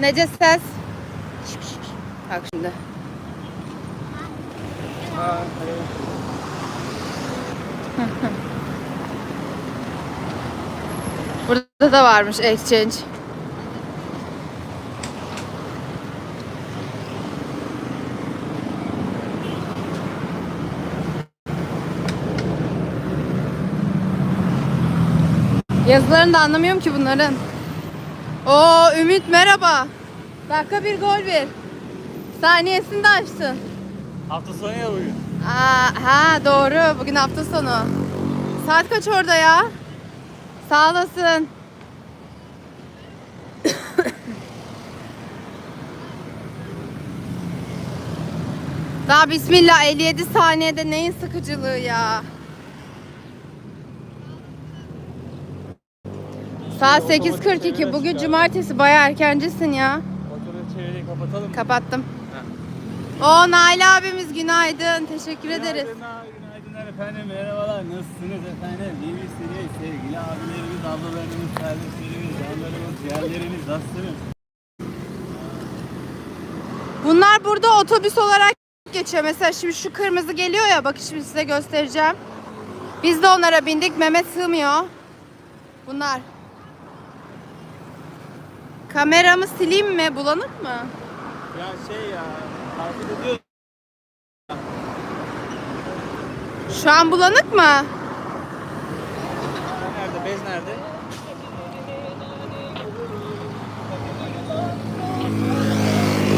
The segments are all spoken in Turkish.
Nece ses. Bak şimdi. Burada da varmış exchange. Yazılarını da anlamıyorum ki bunların. Oo Ümit merhaba. Dakika bir gol bir. Saniyesinde açtın. Hafta sonu ya bugün. Aa, ha doğru. Bugün hafta sonu. Saat kaç orada ya? Sağ olasın. Daha bismillah 57 saniyede neyin sıkıcılığı ya? Saat 8.42. Bugün cumartesi bayağı erkencisin ya. Motoru çevreyi kapatalım. Kapattım. O Nail abimiz günaydın. Teşekkür ederiz. Günaydınlar, efendim. Merhabalar. Nasılsınız efendim? İyi misiniz? Sevgili abilerimiz, ablalarımız, kardeşlerimiz, canlarımız, ciğerlerimiz nasılsınız? Bunlar burada otobüs olarak geçiyor. Mesela şimdi şu kırmızı geliyor ya. Bakın şimdi size göstereceğim. Biz de onlara bindik. Mehmet sığmıyor. Bunlar. Kameramı sileyim mi? Bulanık mı? Ya şey ya, takip ediyoruz. Şu an bulanık mı? Nerede? Bez nerede?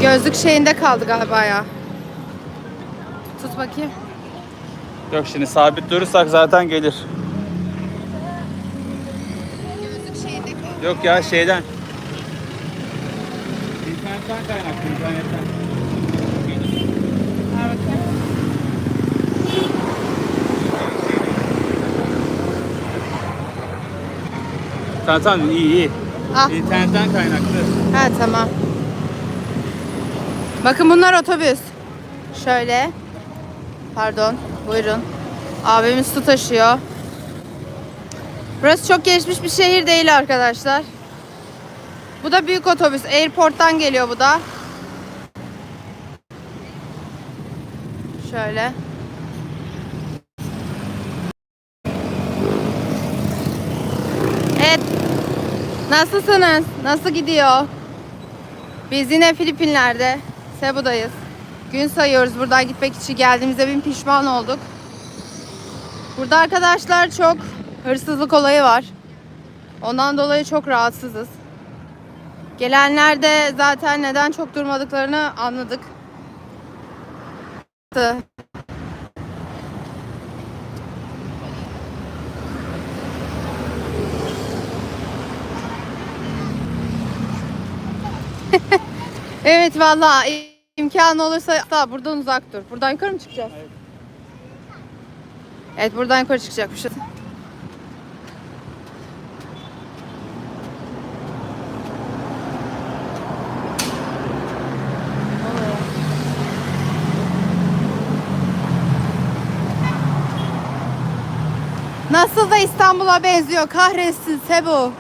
Gözlük şeyinde kaldı galiba ya. Tut bakayım. Yok şimdi sabit durursak zaten gelir. Gözlük şeyinde kaldı. Yok ya şeyden. İnternetten kaynaklı, internetten. Tamam tamam iyi iyi. Ah. İnternetten kaynaklı. Ha tamam. Bakın bunlar otobüs. Şöyle. Pardon. Buyurun. Abimiz su taşıyor. Burası çok gelişmiş bir şehir değil arkadaşlar. Bu da büyük otobüs. Airport'tan geliyor bu da. Şöyle. Evet. Nasılsınız? Nasıl gidiyor? Biz yine Filipinler'de. Cebu'dayız. Gün sayıyoruz. Buradan gitmek için geldiğimize bin pişman olduk. Burada arkadaşlar çok hırsızlık olayı var. Ondan dolayı çok rahatsızız. Gelenler de zaten neden çok durmadıklarını anladık. Evet valla imkan olursa da buradan uzak dur. Buradan yukarı mı çıkacağız? Evet. Evet buradan yukarı çıkacakmışız. Nasıl da İstanbul'a benziyor kahretsin Sebu.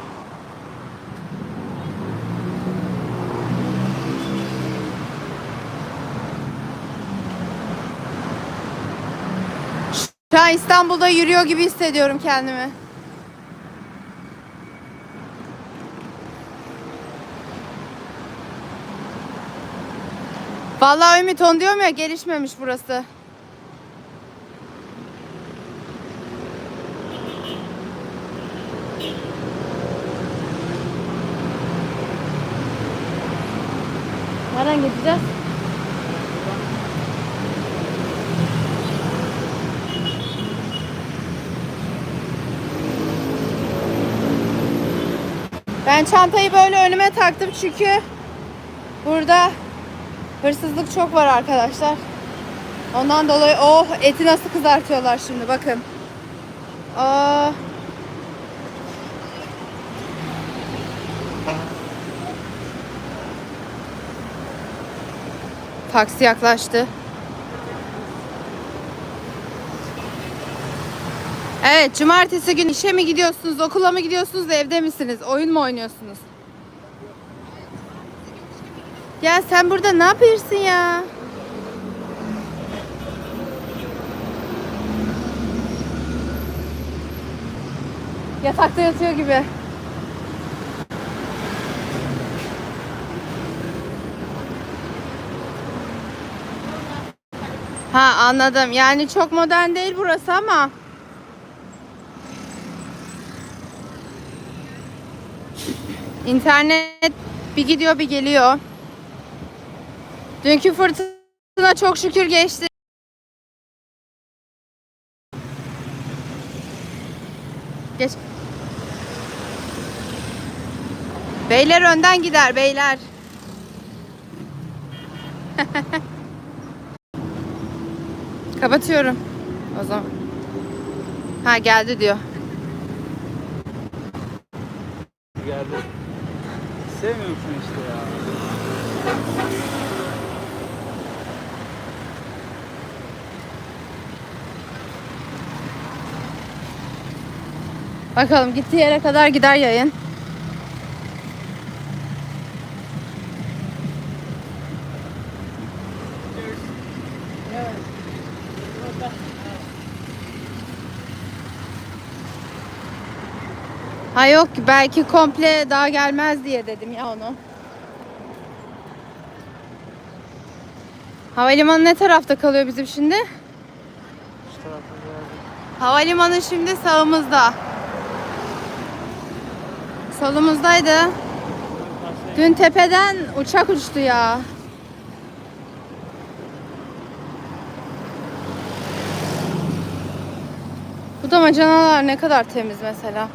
Şu an İstanbul'da yürüyor gibi hissediyorum kendimi. Vallahi Ümit on diyorum ya gelişmemiş burası. Nereden gideceğiz? Ben çantayı böyle önüme taktım çünkü burada hırsızlık çok var arkadaşlar. Ondan dolayı oh eti nasıl kızartıyorlar şimdi bakın. Aa. Taksi yaklaştı. Evet, cumartesi günü işe mi gidiyorsunuz, okula mı gidiyorsunuz, evde misiniz? Oyun mu oynuyorsunuz? Ya sen burada ne yapıyorsun ya? Yatakta yatıyor gibi. Ha anladım. Yani çok modern değil burası ama. İnternet bir gidiyor bir geliyor. Dünkü fırtına çok şükür geçti. Geç. Beyler önden gider beyler. Kapatıyorum. O zaman. Ha geldi diyor. Geldi. Sevmiyorsun işte ya. Bakalım gittiği yere kadar gider yayın. Ha yok belki komple daha gelmez diye dedim ya onu. Havalimanı ne tarafta kalıyor bizim şimdi? Şu geldi. Havalimanı şimdi sağımızda. Solumuzdaydı. Dün tepeden uçak uçtu ya. Bu damacanalar ne kadar temiz mesela.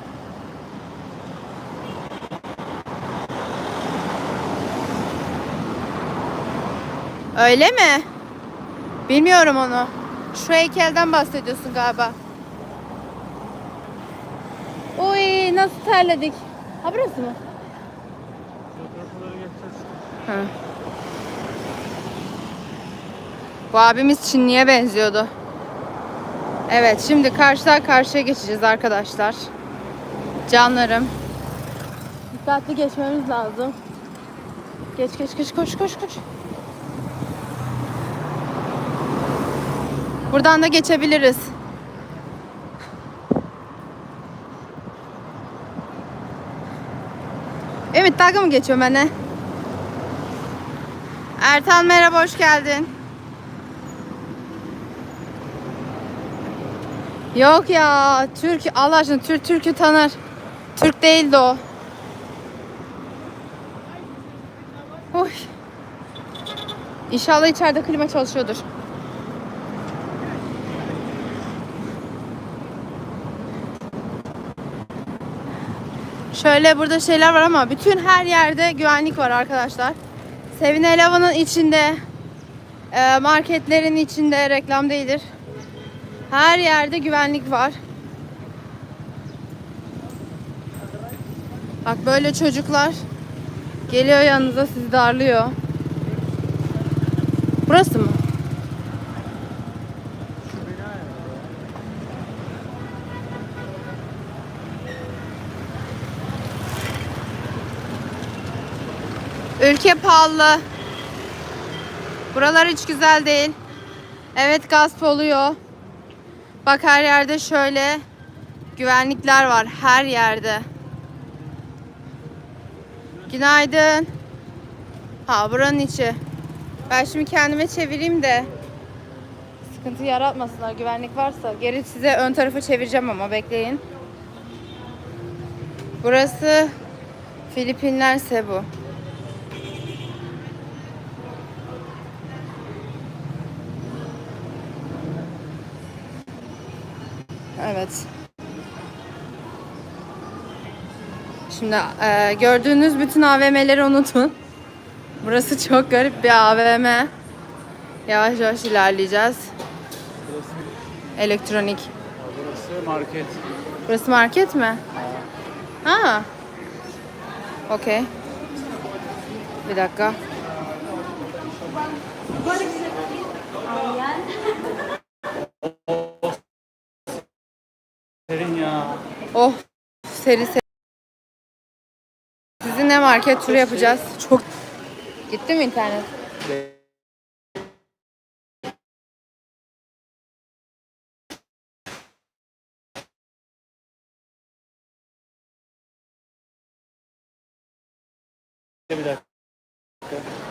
Öyle mi? Bilmiyorum onu. Şu heykelden bahsediyorsun galiba. Oy nasıl terledik. Ha burası mı? Ha. Bu abimiz Çinli'ye benziyordu. Evet şimdi karşıdan karşıya geçeceğiz arkadaşlar. Canlarım. Dikkatli geçmemiz lazım. Geç geç geç koş koş koş. Buradan da geçebiliriz. Ümit dalga mı geçiyor bana? Ertan merhaba hoş geldin. Yok ya Türk Allah aşkına Türk Türk'ü tanır. Türk değildi o. Oy. İnşallah içeride klima çalışıyordur. Şöyle burada şeyler var ama bütün her yerde güvenlik var arkadaşlar. Sevin Eleven'ın içinde, e, marketlerin içinde reklam değildir. Her yerde güvenlik var. Bak böyle çocuklar geliyor yanınıza sizi darlıyor. Burası mı? Ülke pahalı. Buralar hiç güzel değil. Evet gasp oluyor. Bak her yerde şöyle güvenlikler var. Her yerde. Günaydın. Ha buranın içi. Ben şimdi kendime çevireyim de sıkıntı yaratmasınlar güvenlik varsa. Geri size ön tarafa çevireceğim ama bekleyin. Burası Filipinler Cebu. Evet. Şimdi e, gördüğünüz bütün AVM'leri unutun. Burası çok garip bir AVM. Yavaş yavaş ilerleyeceğiz. Burası, Elektronik. burası market. Burası market mi? Ha. Okey. Bir dakika. Oh seri seri. Sizinle market turu yapacağız. Çok gitti mi internet? Bir dakika.